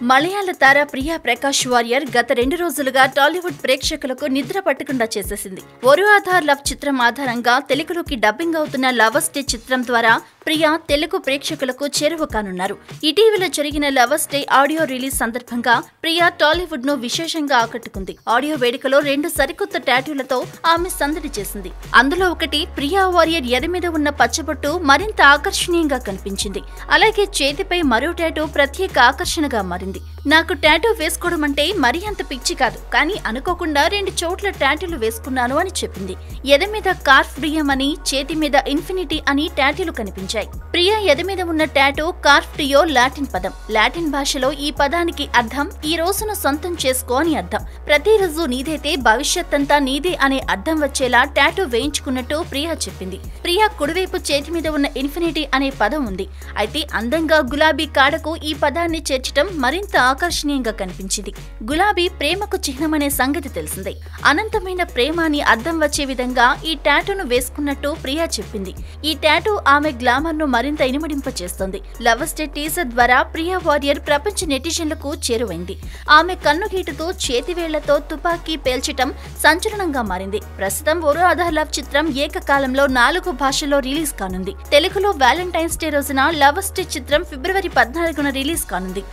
మలయాళ తార ప్రియా ప్రకాష్ వారియర్ గత రెండు రోజులుగా టాలీవుడ్ ప్రేక్షకులకు నిద్ర పట్టకుండా చేసేసింది. ఒరు ఆధార్ లవ్ చిత్రం ఆధారంగా తెలుగులోకి డబ్బింగ్ అవుతున్న లవ్ డే చిత్రం ద్వారా ప్రియా తెలుగు ప్రేక్షకులకు చేరువ కానున్నారు. ఇటీవల జరిగిన లవర్స్ డే ఆడియో రిలీజ్ సందర్భంగా ప్రియా టాలీవుడ్ను విశేషంగా ఆకట్టుకుంది. ఆడియో వేడుకలో రెండు సరికొత్త టాటూలతో ఆమె సందడి చేసింది. అందులో ఒకటి ప్రియా వారియర్ ఎర మీద ఉన్న పచ్చబొట్టు మరింత ఆకర్షణీయంగా కనిపించింది. అలాగే చేతిపై మరో టాటూ ప్రత్యేక ఆకర్షణగా మారింది. నాకు టాటూ వేసుకోవడం అంటే మరీ అంత పిచ్చి కాదు కానీ అనుకోకుండా రెండు చోట్ల టాటూలు వేసుకున్నాను అని చెప్పింది. ఎద మీద కార్ఫ్ డియం అని చేతి మీద ఇన్ఫినిటీ అని టాటూలు కనిపించాయి. ప్రియా ఎద మీద ఉన్న టాటూ కార్ఫ్ డియో లాటిన్ పదం. లాటిన్ భాషలో ఈ పదానికి అర్థం ఈ రోజును సొంతం చేసుకో అని అర్థం. ప్రతిరోజు నీదైతే భవిష్యత్ అంతా నీదే అనే అర్థం వచ్చేలా టాటూ వేయించుకున్నట్టు ప్రియా చెప్పింది. ప్రియా కుడివైపు చేతి మీద ఉన్న ఇన్ఫినిటీ అనే పదం ఉంది. అయితే అందంగా గులాబీ కాడకు ఈ పదాన్ని చేర్చడం మరింత ఆకర్షణీయంగా కనిపించింది. గులాబీ ప్రేమకు చిహ్నమనే సంగతి తెలిసిందే. అనంతమైన ప్రేమ అని అర్థం వచ్చే విధంగా ఈ టాటూను వేసుకున్నట్టు ప్రియా చెప్పింది. ఈ టాటూ ఆమె గ్లామర్ను మరింత ఇనుమడింప చేస్తుంది లవర్స్ డే టీజర్ ద్వారా ప్రియా వారియర్ ప్రపంచ నెటిజన్లకు చేరువైంది. ఆమె కన్నుగీటుతో చేతివేళ్ళతో తుపాకీ పేల్చటం సంచలనంగా మారింది. ప్రస్తుతం ఒరు ఆధార్ లవ్ చిత్రం ఏకకాలంలో నాలుగు భాషల్లో రిలీజ్ కానుంది. తెలుగులో వ్యాలంటైన్స్ డే రోజున లవర్స్ డే చిత్రం ఫిబ్రవరి పద్నాలుగున రిలీజ్ కానుంది.